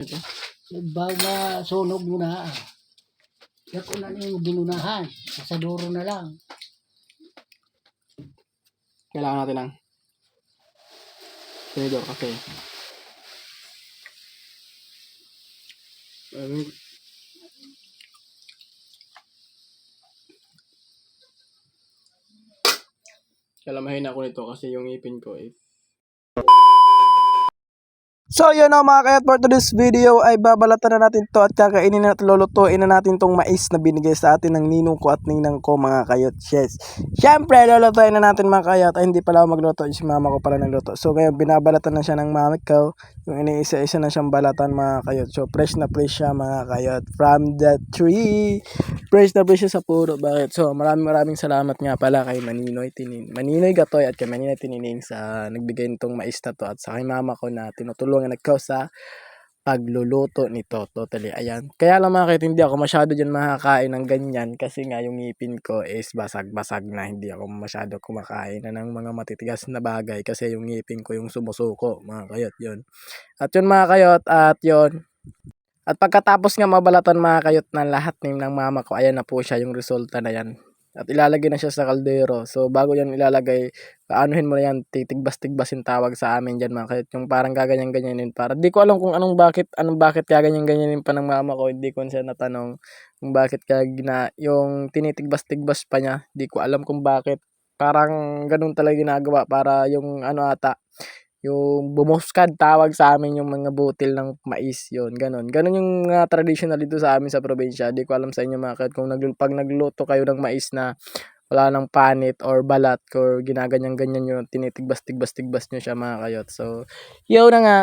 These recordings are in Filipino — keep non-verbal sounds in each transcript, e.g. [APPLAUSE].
Bago masunog mo na. Kaya kung ano yung ginunahan, sa duro na lang. Kailangan natin ng tinidor kasi. Um, kaya mahina ako nito kasi yung ipin ko is So yun na mga kayat for today's video ay babalatan na natin to at kakainin na at lulutuin na natin tong mais na binigay sa atin ng ninong ko at ninang ko mga kayot. Yes. Siyempre lulutuin na natin mga kayat ay hindi pala ako magluto si mama ko pala nagluto. So ngayon binabalatan na siya ng mami ko. Yung iniisa-isa na siyang balatan mga kayot. So fresh na fresh siya mga kayot from the tree. Fresh na fresh siya sa puro. Bakit? So maraming maraming salamat nga pala kay Maninoy Tinin. Maninoy Gatoy at kay Maninoy Tinining sa nagbigay nitong mais na to at sa kay mama ko na tinutulungan nagkaw sa pagluluto nito. Totally. Ayan. Kaya lang mga kayot, hindi ako masyado dyan makakain ng ganyan kasi nga yung ngipin ko is basag-basag na. Hindi ako masyado kumakain na ng mga matitigas na bagay kasi yung ngipin ko yung sumusuko. Mga kayot yun. At yun mga kayot at yun. At pagkatapos nga mabalatan mga kayot ng lahat ng mama ko, ayan na po siya yung resulta na yan. At ilalagay na siya sa kaldero. So bago yan ilalagay, aanuhin mo na yan, titigbas-tigbasin tawag sa amin dyan mga kayot. Yung parang gaganyan-ganyanin. Para di ko alam kung anong bakit, anong bakit gaganyan-ganyanin pa ng mama ko. Hindi ko siya natanong kung bakit kaya gina, yung tinitigbas-tigbas pa niya. Di ko alam kung bakit. Parang ganun talaga ginagawa para yung ano ata, yung bumuskad tawag sa amin yung mga butil ng mais yon ganun. Ganun yung mga traditional dito sa amin sa probinsya. Di ko alam sa inyo mga kayot kung nag, pag nagluto kayo ng mais na wala nang panit or balat or ginaganyan ganyan yung tinitigbas tigbas tigbas nyo siya mga kayot. So yun na nga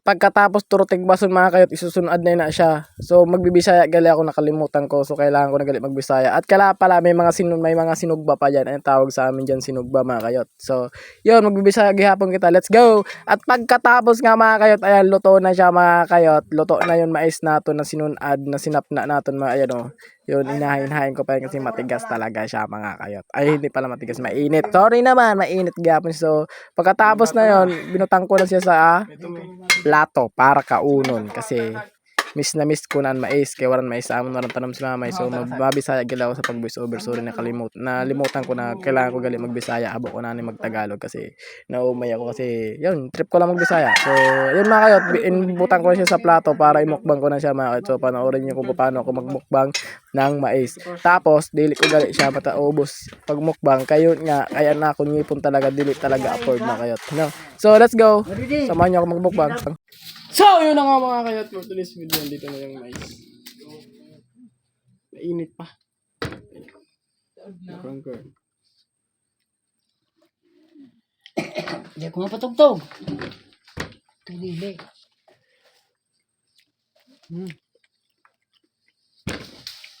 pagkatapos turo tigbason mga kayot isusunod na na siya. So magbibisaya gali ako nakalimutan ko. So kailangan ko na gali magbisaya. At kala pala may mga sinun may mga sinugba pa diyan ang tawag sa amin diyan sinugba mga kayot? So yun magbibisaya gihapon kita. Let's go! At pagkatapos nga mga kayot ayan luto na siya mga kayot. Luto na yun mais nato na sinunad na sinapna naton mga ayan oh yun inahin-hain ko pa rin kasi matigas talaga siya mga kayot. Ay hindi pala matigas mainit. Sorry naman mainit gapon. So pagkatapos na yun binutang ko na siya sa ah, plato para kaunon. Kasi miss na miss ko na ang mais kaya waran mais amon waran tanom si mamay so magbabisaya gila ako sa pag voice over sorry na kalimut na limutan ko na kailangan ko gali magbisaya abo ko na ni magtagalog kasi naumay ako kasi yun trip ko lang magbisaya. So yun mga kayo inbutan ko na siya sa plato para imukbang ko na siya mga kayo. So panoorin niyo kung paano ako magmukbang ng mais. Tapos dili ko gali siya mataubos pag mukbang kayo nga kaya na ako ngipon talaga dili talaga afford na kayo. No? So let's go. Samahan niyo ako magmukbang So, yun na nga mga kayat for today's video. Dito na yung mais. Mainit pa. Conquer. Hindi ako mapatugtog. Kadili. Hmm.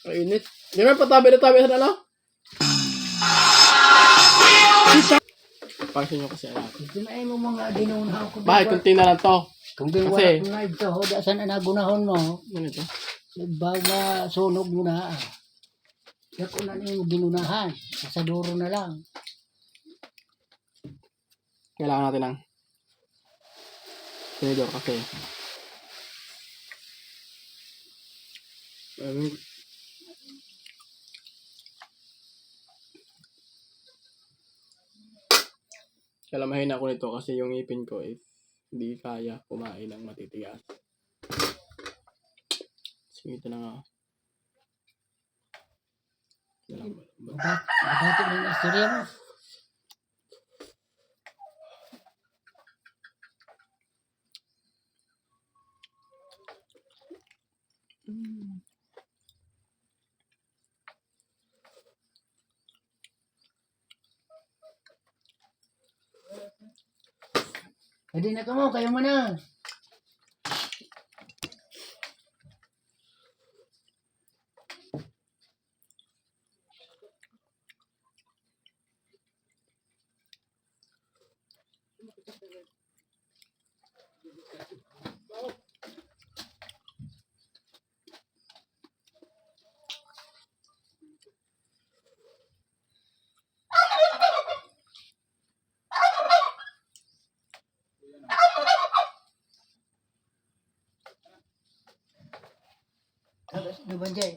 Mainit. Di ba patabi na tabi sa nalo? Pansin nyo kasi alam. Ito na yung mga ginunahan ko. Bakit kunti na lang to? Kung di Kasi- wala ko na ito, ho, da saan na nagunahon mo, Ano ito? bago masunog mo na. Kaya kung ano yung ginunahan, sa duro na lang. Kailangan natin ng tinidor kasi um, kaya mahina ako nito kasi yung ipin ko is hindi kaya kumain ng matitigas. Sige, ito na nga. Kailangan ba- ba- Bagat, bagatin mo yung Pwede na ka kayo mo na. Di ba dyan?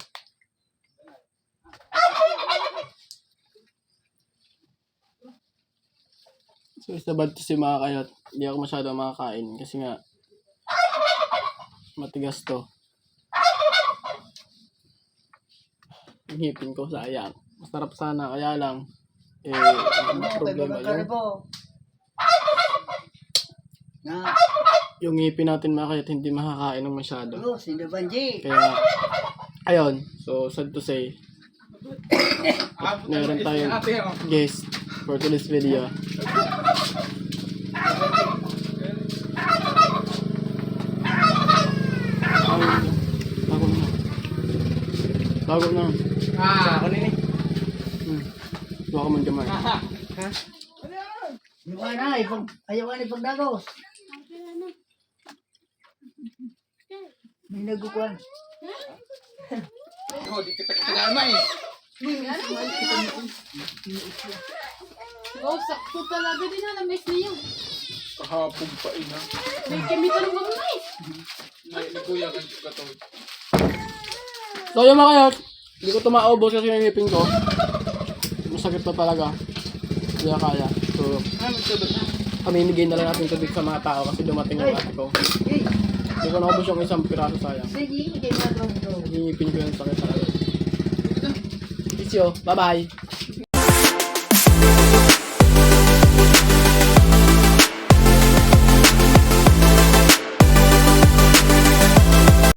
So, sa bad to si mga kayot. Hindi ako masyado makakain kasi nga matigas to. Ngipin ko sayang. Masarap sana kaya lang eh ang Ano, problema po. Na, yung ngipin natin mga kayot hindi makakain ng masyado. ano, si Devanji. Kaya ayun, so sad to say meron tayong guest for today's video. Bago na. Bago na. Ah, ako nini. Hmm. Ka man kamay. Ayaw na, ipag, ayaw na ipagdagos. May nagukuhan. [LAUGHS] Oh, di kita kasama eh. Oh, sakto talaga din na na-miss niyo. Kahapon pa ina. May chemical mo mais. May kuya kan ka to. So yun mga kayot, hindi ko ito maubos kasi yung ngipin ko. Masakit pa talaga. Hindi na kaya. So, Ah, na. pamimigay na lang natin tubig sa mga tao kasi dumating yung ate ko. Hindi ko naubos yung isang piraso sayang. sige, kay Madron to. Ngipin ko yung sakit talaga. Peace yo. Bye-bye.